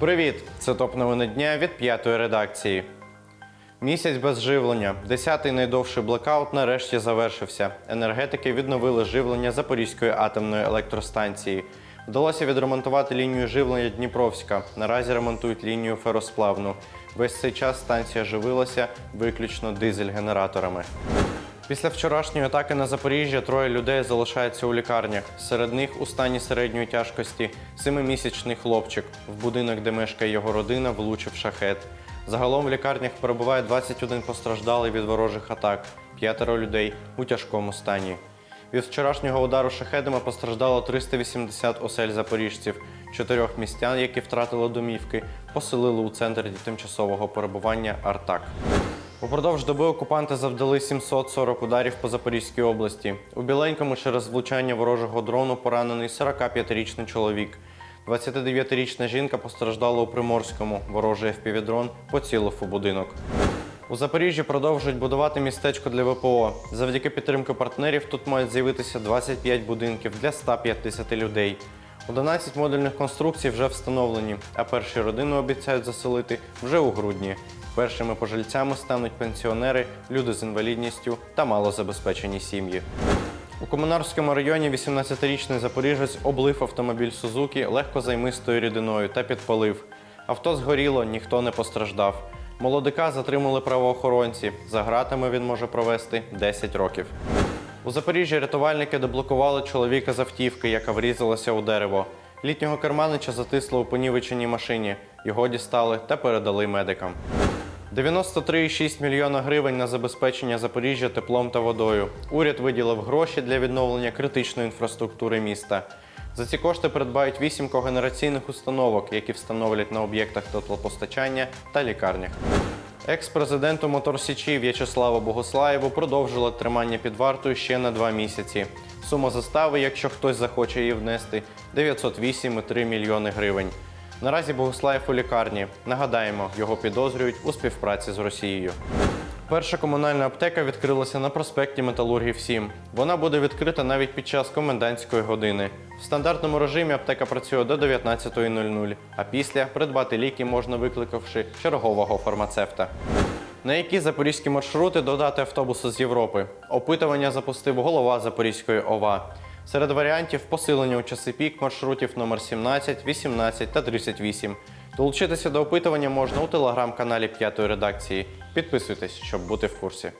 Привіт! Це топ новини дня від п'ятої редакції. Місяць без живлення. Десятий найдовший блекаут нарешті завершився. Енергетики відновили живлення Запорізької атомної електростанції. Вдалося відремонтувати лінію живлення Дніпровська. Наразі ремонтують лінію феросплавну. Весь цей час станція живилася виключно дизель-генераторами. Після вчорашньої атаки на Запоріжжя троє людей залишаються у лікарнях. Серед них у стані середньої тяжкості семимісячний хлопчик, в будинок, де мешкає його родина, влучив шахет. Загалом в лікарнях перебуває 21 постраждалий від ворожих атак, п'ятеро людей у тяжкому стані. Від вчорашнього удару шахедами постраждало 380 осель запоріжців. Чотирьох містян, які втратили домівки, поселили у центр тимчасового перебування Артак. Упродовж доби окупанти завдали 740 ударів по Запорізькій області. У Біленькому через влучання ворожого дрону поранений 45-річний чоловік. 29-річна жінка постраждала у Приморському. Ворожий FPV-дрон поцілив у будинок. У Запоріжжі продовжують будувати містечко для ВПО. Завдяки підтримки партнерів тут мають з'явитися 25 будинків для 150 людей. 11 модульних конструкцій вже встановлені, а перші родини обіцяють заселити вже у грудні. Першими пожильцями стануть пенсіонери, люди з інвалідністю та малозабезпечені сім'ї. У Комунарському районі 18-річний запоріжець облив автомобіль Сузуки легкозаймистою рідиною та підпалив. Авто згоріло, ніхто не постраждав. Молодика затримали правоохоронці. За гратами він може провести 10 років. У Запоріжжі рятувальники деблокували чоловіка з автівки, яка врізалася у дерево. Літнього керманича затисло у понівеченій машині. Його дістали та передали медикам. 93,6 мільйона гривень на забезпечення Запоріжжя теплом та водою. Уряд виділив гроші для відновлення критичної інфраструктури міста. За ці кошти придбають 8 когенераційних установок, які встановлять на об'єктах теплопостачання та лікарнях. Екс-президенту Моторсічі В'ячеславу Богослаєву продовжили тримання під вартою ще на два місяці. Сума застави, якщо хтось захоче її внести, 908,3 мільйони гривень. Наразі Богослаєв у лікарні. Нагадаємо, його підозрюють у співпраці з Росією. Перша комунальна аптека відкрилася на проспекті Металургів 7. Вона буде відкрита навіть під час комендантської години. В стандартному режимі аптека працює до 19.00, а після придбати ліки можна викликавши чергового фармацевта. На які запорізькі маршрути додати автобуси з Європи? Опитування запустив голова Запорізької ОВА. Серед варіантів посилення у часи пік маршрутів номер 17, 18 та 38. Долучитися до опитування можна у телеграм-каналі п'ятої редакції. Підписуйтесь, щоб бути в курсі.